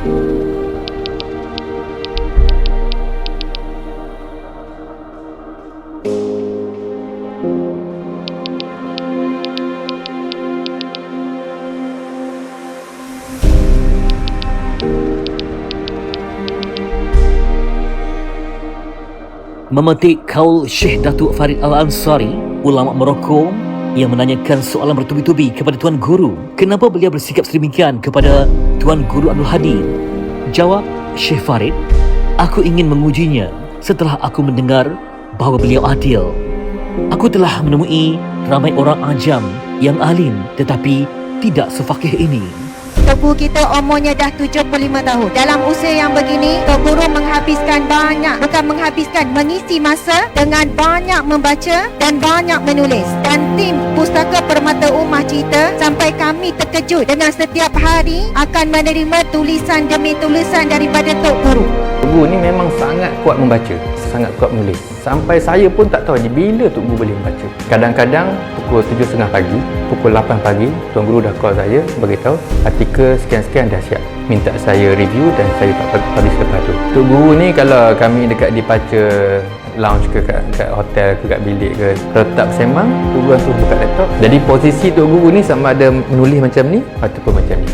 Memetik kaul Syekh Datuk Farid Al-Ansari, ulama Merokok yang menanyakan soalan bertubi-tubi kepada Tuan Guru. Kenapa beliau bersikap sedemikian kepada Tuan Guru Abdul Hadi? Jawab Syekh Farid, aku ingin mengujinya setelah aku mendengar bahawa beliau adil. Aku telah menemui ramai orang ajam yang alim tetapi tidak sefakih ini. Guru kita umurnya dah 75 tahun. Dalam usia yang begini, Tok Guru menghabiskan banyak, bukan menghabiskan, mengisi masa dengan banyak membaca dan banyak menulis. Dan Pustaka Permata Ummah Cita sampai kami terkejut dengan setiap hari akan menerima tulisan demi tulisan daripada Tok Guru. Guru ni memang sangat kuat membaca, sangat kuat menulis. Sampai saya pun tak tahu ni bila Tok Guru boleh membaca. Kadang-kadang pukul 7.30 pagi, pukul 8 pagi, Tuan Guru dah call saya beritahu artikel sekian-sekian dah siap. Minta saya review dan saya tak publish lepas tu. Tok Guru ni kalau kami dekat dipaca lounge ke kat, kat hotel ke kat bilik ke kalau tak sembang Tok Guru tu buka laptop jadi posisi Tok Guru ni sama ada menulis macam ni ataupun macam ni